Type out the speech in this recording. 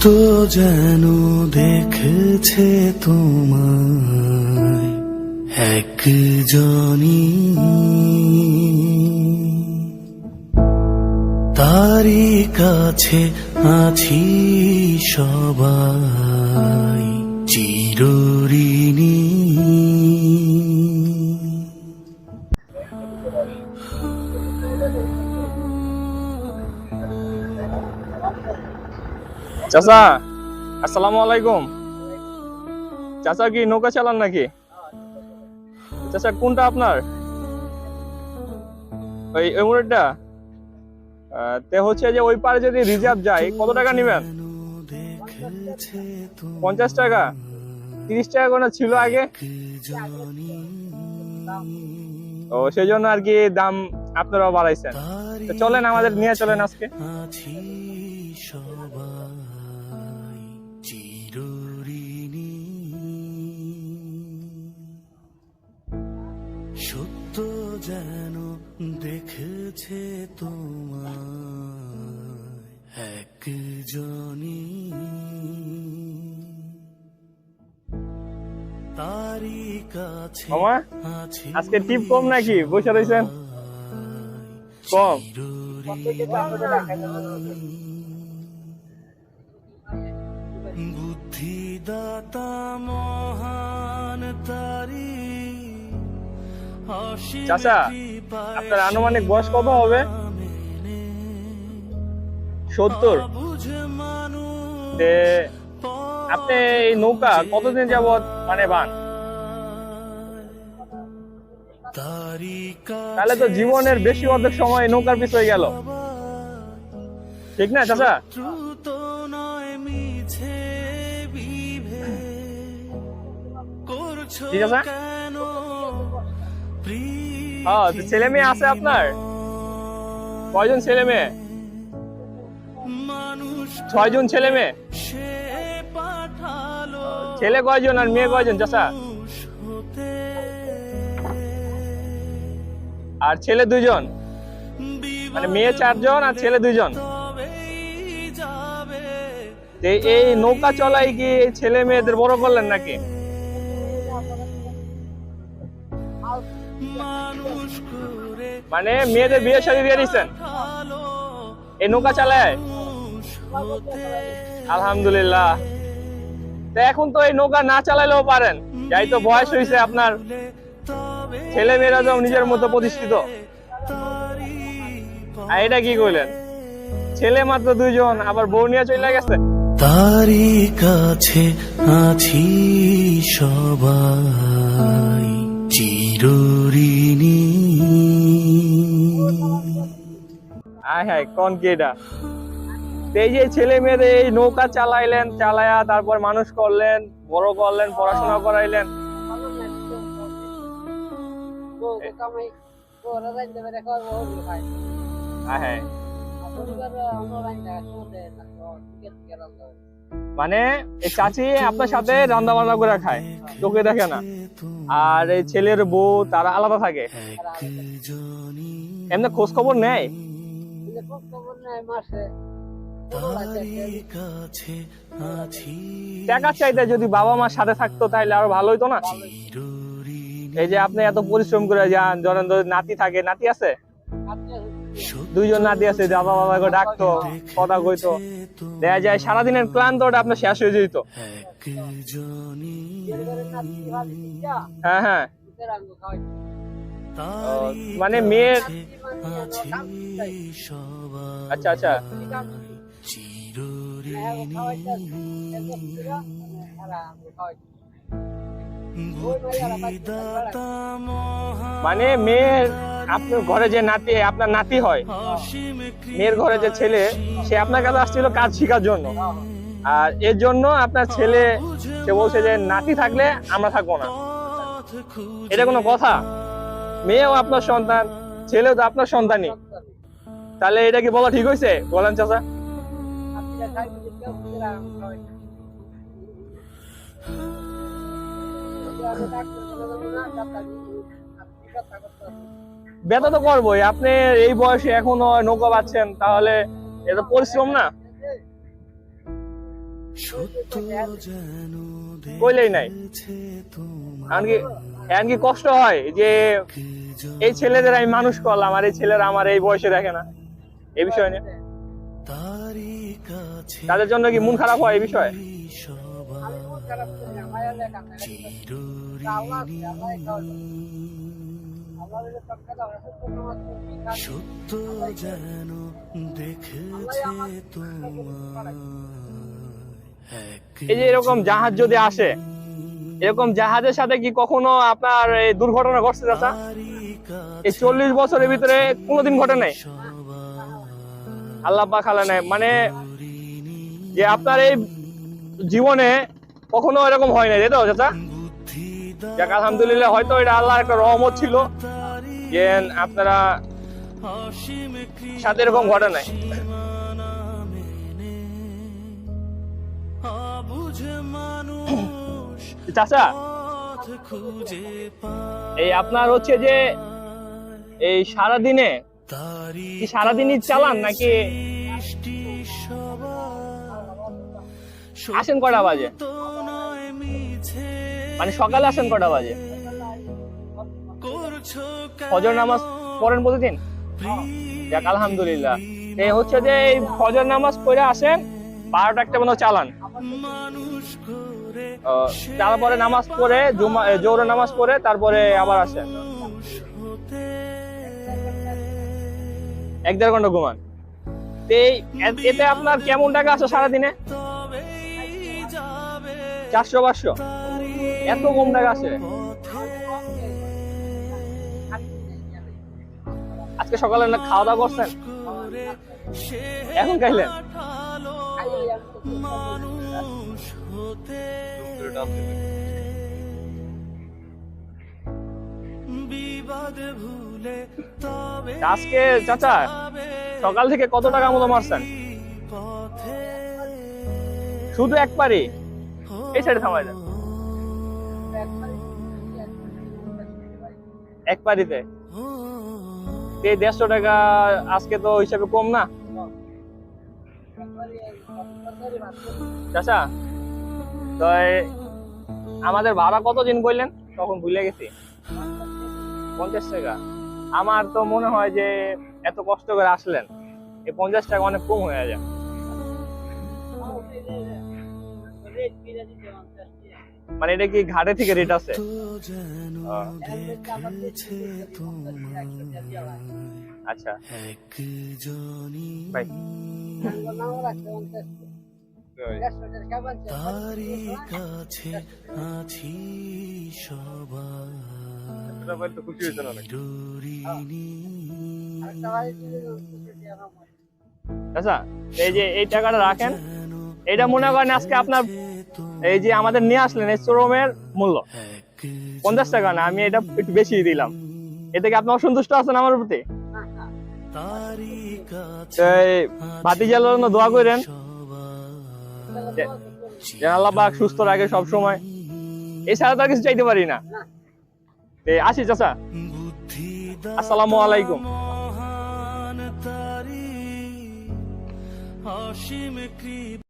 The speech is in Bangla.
সত্য যেন দেখেছে তোমায় একজনই। তারি কাছে আছি সবাই চিরঋণী। চাচা আসসালামু আলাইকুম। চাচা কি নৌকা চালান নাকি? চাচা কোনটা আপনার? ওই আহ, তে হচ্ছে যে ওই পারে যদি রিজার্ভ যায় কত টাকা নেবেন? পঞ্চাশ টাকা? তিরিশ টাকা করে ছিল আগে? ও সেই জন্য আর কি দাম আপনারাও বাড়াইছেন। চলেন আমাদের নিয়ে চলেন আজকে। চিরঋণী। সত্য যেন দেখেছে তোমায় একজনই। তারই কাছে আজকে টিপ কম নাকি? বসে রয়েছেন কম। মহান তারি চাচা আপনার আনুমানিক বয়স কত হবে? সত্তর। আপনি এই নৌকা কতদিন যাবত মানে বান? তারি তাহলে তো জীবনের বেশি অর্ধেক সময় নৌকার পিছনে গেল। ঠিক না চাচা? হ্যাঁ ছেলে মেয়ে আছে আপনার? কয়জন ছেলে মেয়ে? ছয়জন ছেলে মেয়ে? ছেলে কয়জন আর মেয়ে কয়জন হতে আর ছেলে দুইজন মানে মেয়ে চারজন আর ছেলে তো এই নৌকা চলাই কি ছেলে মেয়েদের বড় করলেন নাকি? মানে মেয়েদের বিয়ে শাদী দিয়ে দিচ্ছেন এই নৌকা চালায়। আলহামদুলিল্লাহ। তো এখন তো এই নৌকা না চালাইলেও পারেন। যাই তো বয়স হয়েছে আপনার। ছেলে মেয়েরা যেমন নিজের মতো প্রতিষ্ঠিত। আর এটা কি কইলেন? ছেলে মাত্র দুইজন, আবার বউ নিয়ে চলে গেছে। তারি কাছে আছি সবাই। চিরঋণী আয় হায় কোন কি এটা এই যে ছেলে মেয়েদের এই নৌকা চালাইলেন চালায়া তারপর মানুষ করলেন বড় করলেন পড়াশোনা করাইলেন। মানে এই চাচি আপনার সাথে রান্না বান্না করে খায় তোকে দেখে না। আর এই ছেলের বউ তারা আলাদা থাকে। এমনি খোঁজ খবর নেয়? তারি টাকা চাইতে যদি বাবা মার সাথে থাকতো তাহলে আরও ভালো হইতো না? এই যে আপনি এত পরিশ্রম করে যান ধরেন নাতি থাকে নাতি আছে? দুইজন নাতি আছে বাবা বাবা করে ডাকতো কথা কইতো। দেখা যায় সারাদিনের ক্লান্তটা আপনার শেষ হয়ে যেত। হ্যাঁ হ্যাঁ। মানে মেয়ের আচ্ছা আচ্ছা। মানে মেয়ের আপনার ঘরে যে নাতি আপনার নাতি হয় মেয়ের ঘরে যে ছেলে সে আপনার কাছে আসছিল কাজ শেখার জন্য। আর এর জন্য আপনার ছেলে সে বলছে যে নাতি থাকলে আমরা থাকব না। এটা কোনো কথা? মেয়েও আপনার সন্তান ছেলেও তো আপনার সন্তানই। তাহলে এটা কি বলা ঠিক হয়েছে? বলেন চাচা। ব্যথা তো করবোই। আপনি এই বয়সে এখনও নৌকা পাচ্ছেন তাহলে এটা পরিশ্রম না? কইলেই নাই। এমনকি এমনকি কষ্ট হয় যে এই ছেলেদের আমি মানুষ করলাম আর এই ছেলেরা আমার এই বয়সে দেখে না। এই বিষয় নিয়ে। তাদের জন্য কি মন খারাপ হয় এই বিষয়ে? সত্য যেন দেখেছে তোমার এই যে এরকম জাহাজ যদি আসে, এরকম জাহাজের সাথে কি কখনো আপনার এই দুর্ঘটনা ঘটছে, চাচা? এই চল্লিশ বছরের ভিতরে কোনোদিন ঘটে নাই? আল্লাহ পাক আল্লাহ নাই। মানে যে আপনার এই জীবনে কখনো এরকম হয় নাই, তাই তো, চাচা? যাক, আলহামদুলিল্লাহ, হয়তো এটা আল্লাহর একটা রহমত ছিল যে আপনারা সাথে এরকম ঘটে নাই। চাচা। এই আপনার হচ্ছে যে এই সারা দিনে তারি কি সারাদিনই চালান নাকি আসেন কটা বাজে? মানে সকালে আসেন কটা বাজে? ফজর নামাজ পড়েন প্রতিদিন? যাক আলহামদুলিল্লাহ। এই হচ্ছে যে এই ফজর নামাজ পড়ে আসেন বারোটা একটা মতো চালান। তারপরে নামাজ পড়ে জুমা এ, নামাজ পড়ে তারপরে আবার আসে এক দেড় ঘণ্টা ঘুমান। এতে আপনার কেমন টাকা আছে সারাদিনে? চারশো পাঁচশো। এত কম টাকা আছে। আজকে সকালে না খাওয়া দাওয়া করছেন? এখন খাইলেন? আজকে চাচা, সকাল থেকে কত টাকা মতো মারছেন? শুধু একবারই এই সাইডে থামাই দেন। এক পারিতে। এই দেড়শো টাকা আজকে তো হিসাবে কম না। চাচা তো আমাদের ভাড়া কত দিন বললেন? তখন ভুলে গেছি। পঞ্চাশ টাকা। আমার তো মনে হয় যে এত কষ্ট করে আসলেন এই পঞ্চাশ টাকা অনেক কম হয়ে যায়। মানে এটা কি ঘাটে থেকে রেট আছে? আচ্ছা। ভাই। তারি কাছে আছি সবার আচ্ছা এই যে এই টাকাটা রাখেন এটা মনে করেন আজকে আপনার এই যে আমাদের নিয়ে আসলেন এই শোরুমের মূল্য। পঞ্চাশ টাকা না আমি এটা একটু বেশি দিলাম। এতে কি আপনি অসন্তুষ্ট আছেন আমার প্রতি? তারি কাছে এই ভাতিজার জন্য দোয়া করেন যেন আল্লাহ পাক সুস্থ রাখে সব সময় এছাড়া তো আর কিছু চাইতে পারি না। আসি চাচা। বুদ্ধি আসসালামু আলাইকুম। অসীম কৃপা।